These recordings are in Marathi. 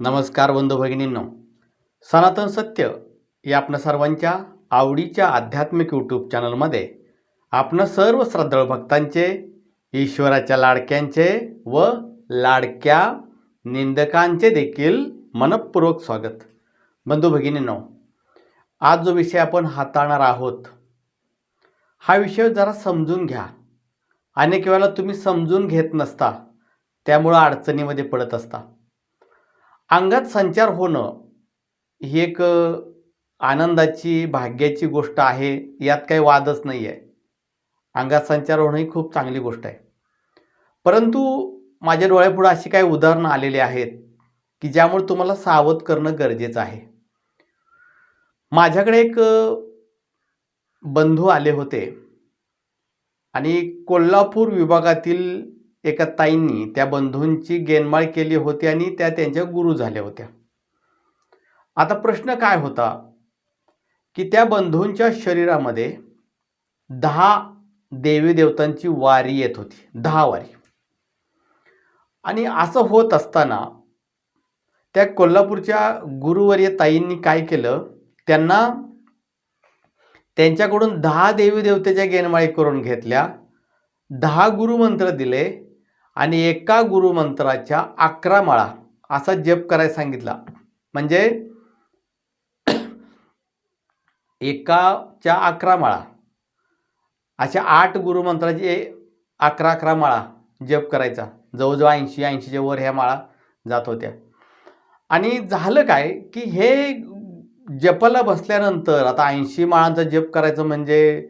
नमस्कार बंधू भगिनींनो. सनातन सत्य या आपल्या सर्वांच्या आवडीच्या आध्यात्मिक यूट्यूब चॅनलमध्ये आपण सर्व श्रद्धाळू भक्तांचे ईश्वराच्या लाडक्यांचे व लाडक्या निंदकांचे देखील मनपूर्वक स्वागत. बंधू भगिनींनो आज जो विषय आपण हाताळणार आहोत हा विषय जरा समजून घ्या. अनेक वेळेला तुम्ही समजून घेत नसता त्यामुळं अडचणीमध्ये पडत असता. अंगात संचार होणं ही एक आनंदाची भाग्याची गोष्ट आहे यात काही वादच नाही आहे अंगात संचार होणं ही खूप चांगली गोष्ट आहे. परंतु माझ्या डोळ्यापुढं अशी काही उदाहरणं आलेली आहेत की ज्यामुळे तुम्हाला सावध करणं गरजेचं आहे. माझ्याकडे एक बंधू आले होते आणि कोल्हापूर विभागातील एका ताईंनी त्या बंधूंची गेनमाळ केली होती आणि त्या त्यांच्या गुरु झाल्या होत्या. आता प्रश्न काय होता? की त्या बंधूंच्या शरीरामध्ये दहा देवी देवतांची वारी येत होती. दहा वारी. आणि असं होत असताना त्या कोल्हापूरच्या गुरुवर्य ताईंनी काय केलं? त्यांना त्यांच्याकडून दहा देवी देवतेच्या गेनमाळी करून घेतल्या. दहा गुरुमंत्र दिले. आणि एका गुरुमंत्राच्या अकरा माळा असा जप करायला सांगितला. म्हणजे एकाच्या अकरा माळा. अशा आठ गुरुमंत्राचे अकरा अकरा माळा जप करायचा. जवळजवळ ऐंशी ऐंशीच्या वर ह्या माळा जात होत्या. आणि झालं काय की हे जपाला बसल्यानंतर आता ऐंशी माळांचा जप करायचं म्हणजे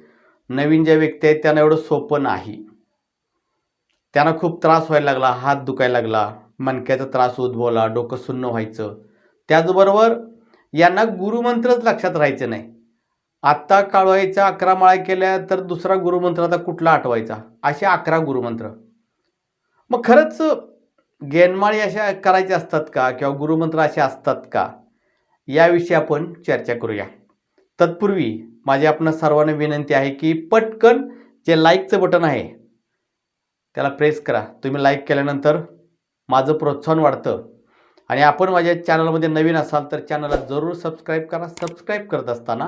नवीन ज्या व्यक्ती आहेत त्यांना एवढं सोपं नाही. त्यांना खूप त्रास व्हायला लागला हात दुखायला लागला मणक्याचा त्रास उद्भवला डोकं सुन्न व्हायचं. त्याचबरोबर यांना गुरुमंत्रच लक्षात राहायचे नाही. आत्ता काळवायचा अकरा माळा केल्या तर दुसरा गुरुमंत्र आता कुठला आठवायचा? असे अकरा गुरुमंत्र. मग खरंच गेनमाळी अशा करायच्या असतात का? किंवा गुरुमंत्र असे असतात का? याविषयी आपण चर्चा करूया. तत्पूर्वी माझी आपण सर्वांना विनंती आहे की पटकन जे लाईकचं बटन आहे त्याला प्रेस करा. तुम्ही लाईक केल्यानंतर माझं प्रोत्साहन वाढतं. आणि आपण माझ्या चॅनलमध्ये नवीन असाल तर चॅनलला जरूर सबस्क्राईब करा. सबस्क्राईब करत असताना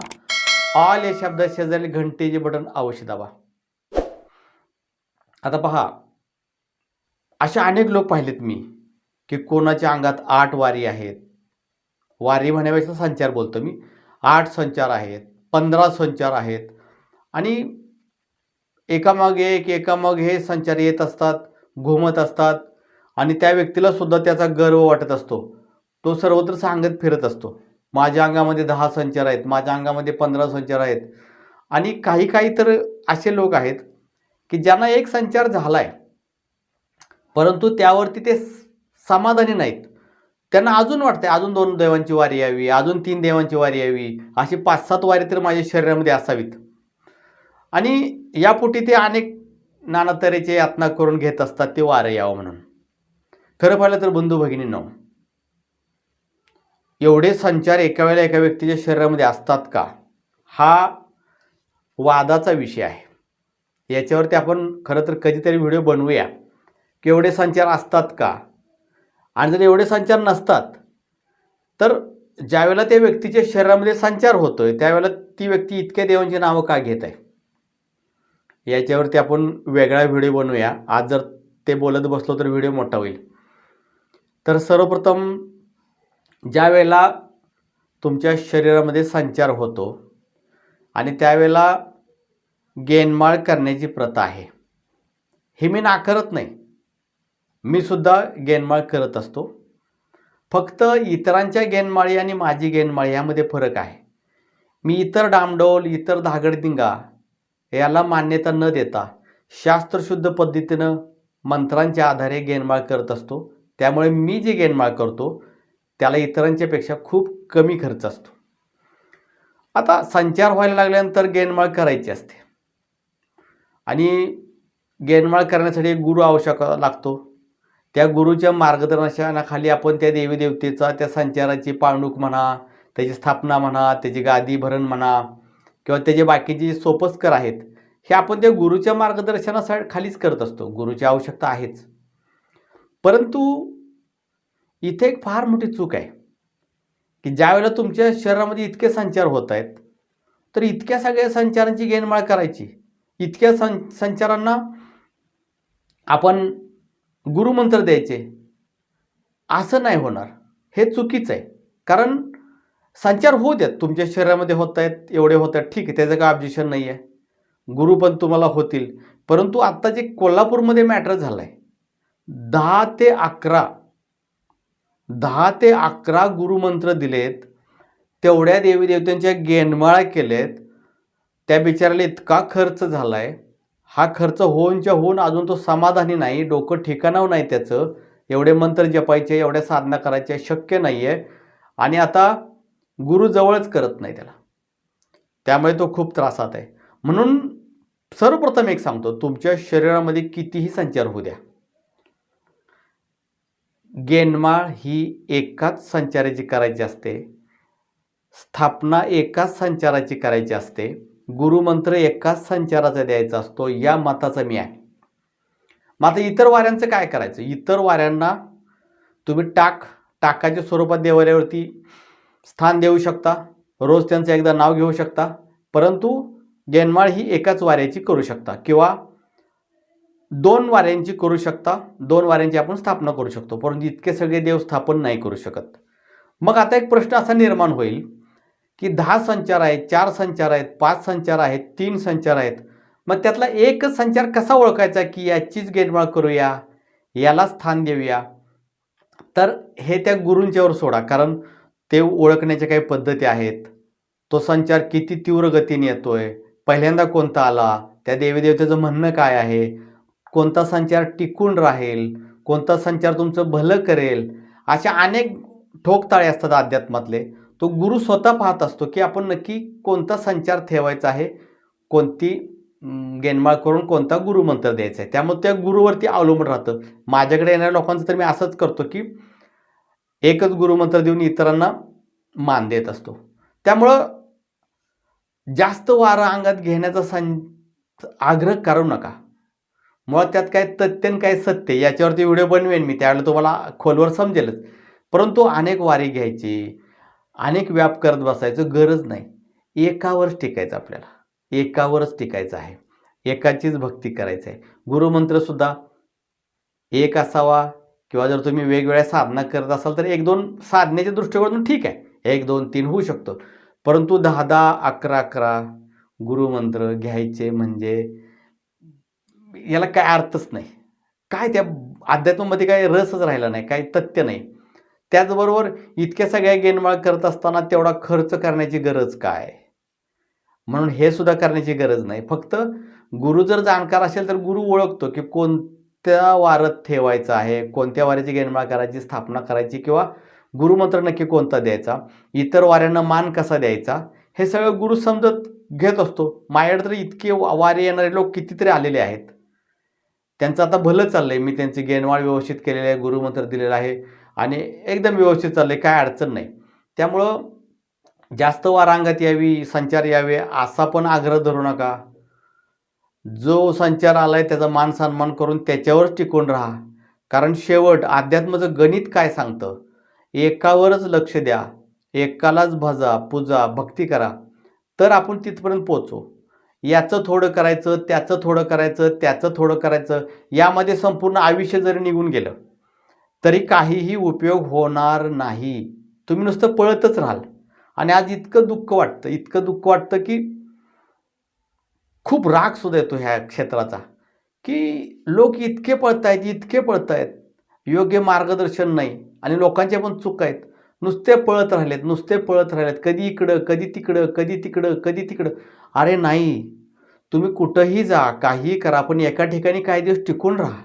ऑल या शब्दा शेजारी घंटेचे बटन अवश्य दाबा. आता पहा. असे अनेक लोक पाहिलेत मी की कोणाच्या अंगात आठ वारी आहेत. वारी म्हणण्यापेक्षा संचार बोलतो मी. आठ संचार आहेत पंधरा संचार आहेत. आणि एकामागे एक एकामागे हे संचार येत असतात घुमत असतात आणि त्या व्यक्तीला सुद्धा त्याचा गर्व वाटत असतो. तो सर्वत्र सांगत फिरत असतो. माझ्या अंगामध्ये दहा संचार आहेत माझ्या अंगामध्ये पंधरा संचार आहेत आणि काही काही तर असे लोक आहेत की ज्यांना एक संचार झाला आहे परंतु त्यावरती ते समाधानी नाहीत. त्यांना अजून वाटते अजून दोन देवांची वारी यावी अजून तीन देवांची वारी यावी अशी पाच सात वारी तर माझ्या शरीरामध्ये असावीत. आणि यापोटी ते अनेक नाना तऱ्हेचे यातना करून घेत असतात ते वारं यावं म्हणून. खरं पाहिलं तर बंधू भगिनींनो एवढे संचार एका वेळेला एका व्यक्तीच्या शरीरामध्ये असतात का? हा वादाचा विषय आहे. याच्यावरती आपण खरं तर कधीतरी व्हिडिओ बनवूया. की एवढे संचार असतात का? आणि जर एवढे संचार नसतात तर ज्यावेळेला त्या व्यक्तीच्या शरीरामध्ये संचार होतोय त्यावेळेला ती व्यक्ती इतक्या देवांची नावं का घेत आहे? याच्यावरती आपण वेगळा व्हिडिओ बनवूया. आज जर ते बोलत बसलो तर व्हिडिओ मोठा होईल. तर सर्वप्रथम ज्या वेळेला तुमच्या शरीरामध्ये संचार होतो आणि त्यावेळेला गेनमाळ करण्याची प्रथा आहे. हे मी नाकारत नाही. मी सुद्धा गेनमाळ करत असतो. फक्त इतरांच्या गेनमाळी आणि माझी गेनमाळी यामध्ये फरक आहे. मी इतर डामडोल इतर धागडदिंगा याला मान्यता न देता शास्त्रशुद्ध पद्धतीनं मंत्रांच्या आधारे गेनमाळ करत असतो. त्यामुळे मी जे गेनमाळ करतो त्याला इतरांच्यापेक्षा खूप कमी खर्च असतो. आता संचार व्हायला लागल्यानंतर गेनमाळ करायची असते. आणि गेनमाळ करण्यासाठी एक गुरु आवश्यक लागतो. त्या गुरुच्या मार्गदर्शनाखाली आपण त्या देवी देवतेचा त्या संचाराची पाळणूक म्हणा त्याची स्थापना म्हणा त्याची गादी भरण म्हणा किंवा त्याचे बाकीचे जे सोपस्कर आहेत हे आपण त्या गुरुच्या मार्गदर्शनासा खालीच करत असतो. गुरुची आवश्यकता आहेच. परंतु इथे एक फार मोठी चूक आहे की ज्यावेळेला तुमच्या शरीरामध्ये इतके संचार होत आहेत तर इतक्या सगळ्या संचारांची गेनमाळ करायची. इतक्या सं संचारांना आपण गुरुमंत्र द्यायचे. असं नाही होणार. हे चुकीचं आहे. कारण संचार होऊ द्यात तुमच्या शरीरामध्ये होत आहेत एवढे होत आहेत. ठीक आहे त्याचं काय ऑब्जेक्शन नाही आहे गुरु पण तुम्हाला होतील. परंतु आत्ता जे कोल्हापूरमध्ये मॅटर झालं आहे दहा ते अकरा दहा ते अकरा गुरुमंत्र दिलेत तेवढ्या देवी देवतांच्या गेंडमाळा केलेत त्या बिचाराला इतका खर्च झाला आहे हा खर्च होऊनच्या होऊन अजून तो समाधानी नाही डोकं ठिकाणावर नाही त्याचं. एवढे मंत्र जपायचे एवढ्या साधना करायच्या शक्य नाही आहे आणि आता गुरु जवळच करत नाही त्याला. त्यामुळे तो खूप त्रासात आहे. म्हणून सर्वप्रथम एक सांगतो तुमच्या शरीरामध्ये कितीही संचार होऊ द्या. गेनमाळ ही एकाच संचाराची करायची असते. स्थापना एकाच संचाराची करायची असते. गुरुमंत्र एकाच संचाराचा द्यायचा असतो या मताचा मी आहे. मग आता इतर वाऱ्यांचं काय करायचं? इतर वाऱ्यांना तुम्ही टाक टाकाच्या स्वरूपात देवाऱ्यावरती स्थान देऊ शकता रोज त्यांचं एकदा नाव घेऊ शकता परंतु गेनमाळ ही एकाच वाऱ्याची करू शकता किंवा दोन वाऱ्यांची करू शकता दोन वाऱ्यांची आपण स्थापना करू शकतो परंतु इतके सगळे देव स्थापन नाही करू शकत. मग आता एक प्रश्न असा निर्माण होईल की दहा संचार आहेत चार संचार आहेत पाच संचार आहेत तीन संचार आहेत मग त्यातला एकच संचार कसा ओळखायचा की याचीच गेटमाळ करूया याला स्थान देऊया? तर हे त्या गुरूंच्यावर सोडा कारण ते ओळखण्याच्या काही पद्धती आहेत. तो संचार किती तीव्र गतीने येतोय पहिल्यांदा कोणता आला त्या देवीदेवतेचं म्हणणं काय आहे? कोणता संचार टिकून राहील? कोणता संचार तुमचं भलं करेल? अशा अनेक ठोकताळे असतात अध्यात्मातले. तो गुरु स्वतः पाहत असतो की आपण नक्की कोणता संचार ठेवायचा आहे? कोणती गेनमाळ करून कोणता गुरुमंत्र द्यायचा आहे? त्यामुळे त्या गुरुवरती अवलंबून राहतं. माझ्याकडे येणाऱ्या लोकांचं तर मी असंच करतो की एकच गुरुमंत्र देऊन इतरांना मान देत असतो. त्यामुळं जास्त वारा अंगात घेण्याचा सं आग्रह करू नका. मुळात त्यात काय तथ्य आणि काय सत्य याच्यावरती व्हिडिओ बनवेन मी त्यावेळेला तुम्हाला खोलवर समजेलच. परंतु अनेक वारी घ्यायची अनेक व्याप करत बसायचं गरज नाही. एकावरच टिकायचं आपल्याला. एकावरच टिकायचं आहे. एकाचीच भक्ती करायचं आहे. गुरुमंत्रसुद्धा एक असावा किंवा जर तुम्ही वेगवेगळ्या साधना करत असाल तर एक दोन साधनेच्या दृष्टिकोनातून ठीक आहे. एक दोन तीन होऊ शकतो. परंतु दहा दहा अकरा अकरा गुरुमंत्र घ्यायचे म्हणजे याला काय अर्थच नाही. काय त्या अध्यात्मामध्ये काय रसच राहिला नाही काय तथ्य नाही. त्याचबरोबर इतक्या सगळ्या गेनमाळ करत असताना तेवढा खर्च करण्याची गरज काय? म्हणून हे सुद्धा करण्याची गरज नाही. फक्त गुरु जर जाणकार असेल तर गुरु ओळखतो की कोण कोणत्या वारत ठेवायचं आहे? कोणत्या वाऱ्याची गेनमाळ करायची स्थापना करायची किंवा गुरुमंत्र नक्की कोणता द्यायचा? इतर वाऱ्यांना मान कसा द्यायचा? हे सगळं गुरु समजत घेत असतो. माझ्याकडे तर इतके वारे येणारे लोक कितीतरी आलेले आहेत. त्यांचं आता भलं चाललंय. मी त्यांची गेनवाळ व्यवस्थित केलेली आहे गुरुमंत्र दिलेला आहे आणि एकदम व्यवस्थित चाललंय. काय अडचण नाही. त्यामुळं जास्त वारांगात यावी संचार यावे असा पण आग्रह धरू नका. जो संचार आला आहे त्याचा मान सन्मान करून त्याच्यावरच टिकून राहा. कारण शेवट अध्यात्माचं गणित काय सांगतं? एकावरच लक्ष द्या. एकालाच भजा पूजा भक्ती करा. तर आपण तिथपर्यंत पोचू याचं थोडं करायचं त्याचं थोडं करायचं त्याचं थोडं करायचं यामध्ये संपूर्ण आयुष्य जरी निघून गेलं तरी काहीही उपयोग होणार नाही. तुम्ही नुसतं पळतच राहाल. आणि आज इतकं दुःख वाटतं इतकं दुःख वाटतं की खूप राग सुद्धा येतो ह्या क्षेत्राचा की लोक इतके पळतायत इतके पळतायत योग्य मार्गदर्शन नाही आणि लोकांच्या पण चूक आहेत. नुसते पळत राहिलेत नुसते पळत राहिलेत कधी इकडं कधी तिकडं कधी तिकडं कधी तिकडं. अरे नाही तुम्ही कुठंही जा काहीही करा पण एका ठिकाणी काही दिवस टिकून राहा.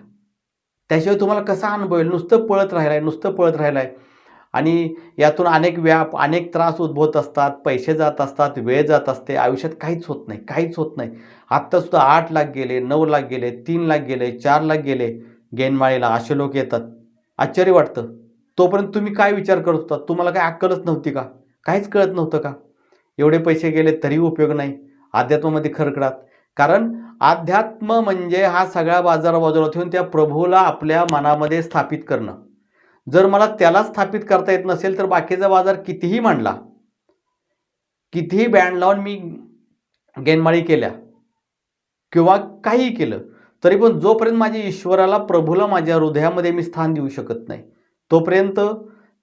त्याशिवाय तुम्हाला कसा अनुभव येईल? नुसतं पळत राहिलं आहे नुसतं पळत राहिलं आहे आणि यातून अनेक व्याप अनेक त्रास उद्भवत असतात पैसे जात असतात वेळ जात असते आयुष्यात काहीच होत नाही काहीच होत नाही. आत्तासुद्धा आठ लाख गेले नऊ लाख गेले तीन लाख गेले चार लाख गेले गेनमाळीला असे लोक येतात. आश्चर्य वाटतं. तोपर्यंत तुम्ही काय विचार करत होता? तुम्हाला काय अक्कलच नव्हती का? काहीच कळत नव्हतं का? एवढे पैसे गेले तरी उपयोग नाही. अध्यात्मामध्ये खरकडात. कारण अध्यात्म म्हणजे हा सगळ्या बाजारा बाजूला ठेवून त्या प्रभूला आपल्या मनामध्ये स्थापित करणं. जर मला त्याला स्थापित करता येत नसेल तर बाकीचा बाजार कितीही मांडला कितीही बँड लावून मी गेनमाळी केल्या किंवा काहीही केलं तरी पण जोपर्यंत माझ्या ईश्वराला प्रभूला माझ्या हृदयामध्ये मी स्थान देऊ शकत नाही तोपर्यंत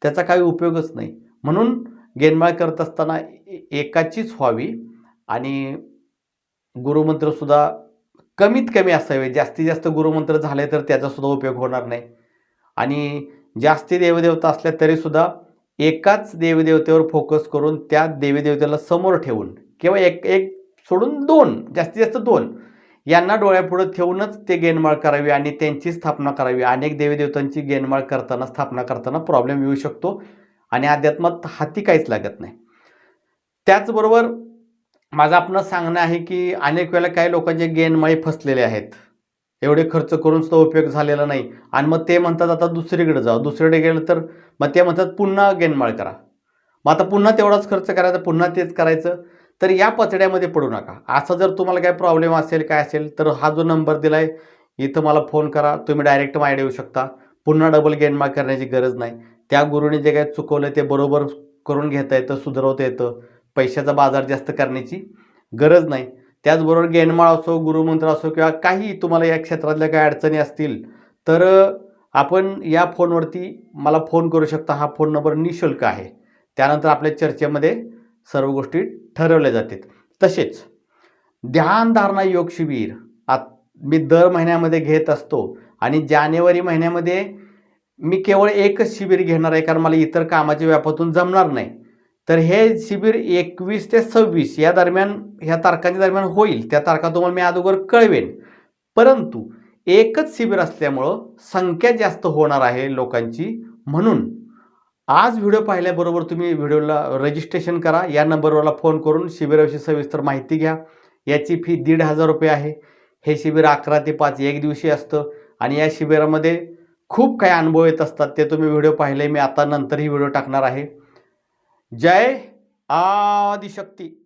त्याचा काही उपयोगच नाही. म्हणून गेनमाळ करत असताना एकाचीच व्हावी आणि गुरुमंत्रसुद्धा कमीत कमी असावे. जास्तीत जास्त गुरुमंत्र झाले तर त्याचासुद्धा उपयोग होणार नाही. आणि जास्ती देवदेवता असल्या तरीसुद्धा एकाच देवदेवतेवर फोकस करून त्या देवीदेवतेला समोर ठेवून किंवा एक एक सोडून दोन जास्तीत जास्त दोन यांना डोळ्यापुढं ठेवूनच ते गेनमाळ करावी आणि त्यांची स्थापना करावी. अनेक देवीदेवतांची गेनमाळ करताना स्थापना करताना प्रॉब्लेम येऊ शकतो आणि अध्यात्मात हाती काहीच लागत नाही. त्याचबरोबर माझं आपण सांगणं आहे की अनेक वेळेला काही लोकांचे गेनमाळी फसलेले आहेत. एवढे खर्च करून सुद्धा उपयोग झालेला नाही. आणि मग ते म्हणतात आता दुसरीकडे जा दुसरीकडे गेलं तर मग ते म्हणतात पुन्हा गेनमाळ करा. मग आता पुन्हा तेवढाच खर्च करायचा पुन्हा तेच करायचं. तर या पचड्यामध्ये पडू नका. असं जर तुम्हाला काही प्रॉब्लेम असेल काय असेल तर हा जो नंबर दिला आहे इथं मला फोन करा. तुम्ही डायरेक्ट माझ्याकडे येऊ शकता. पुन्हा डबल गेनमाळ करण्याची गरज नाही. त्या गुरुने जे काही चुकवलं ते बरोबर करून घेता येतं सुधारवता येतं. पैशाचा बाजार जास्त करण्याची गरज नाही. त्याचबरोबर गेनमाळ असो गुरुमंत्र असो किंवा काही तुम्हाला या क्षेत्रातल्या काही अडचणी असतील तर आपण या फोनवरती मला फोन करू शकता. हा फोन नंबर निशुल्क आहे. त्यानंतर आपल्या चर्चेमध्ये सर्व गोष्टी ठरवल्या जातात तसेच ध्यानधारणा योग शिबिर आत मी दर महिन्यामध्ये घेत असतो आणि जानेवारी महिन्यामध्ये मी केवळ एकच शिबिर घेणार आहे कारण मला इतर कामाच्या व्यापातून जमणार नाही. तर हे शिबिर एकवीस ते सव्वीस या दरम्यान ह्या तारखांच्या दरम्यान होईल. त्या तारखा तुम्हाला मी अगोदर कळवेन. परंतु एकच शिबिर असल्यामुळं संख्या जास्त होणार आहे लोकांची म्हणून. आज व्हिडिओ पाहिल्याबरोबर तुम्ही व्हिडिओला रजिस्ट्रेशन करा. या नंबरवरला फोन करून शिबिराविषयी सविस्तर माहिती घ्या. याची फी दीड हजार रुपये आहे. हे शिबिर अकरा ते पाच एक दिवशी असतं आणि या शिबिरामध्ये खूप काही अनुभव येत असतात. ते तुम्ही व्हिडिओ पाहिले मी आता नंतरही व्हिडिओ टाकणार आहे. जय आदिशक्ती।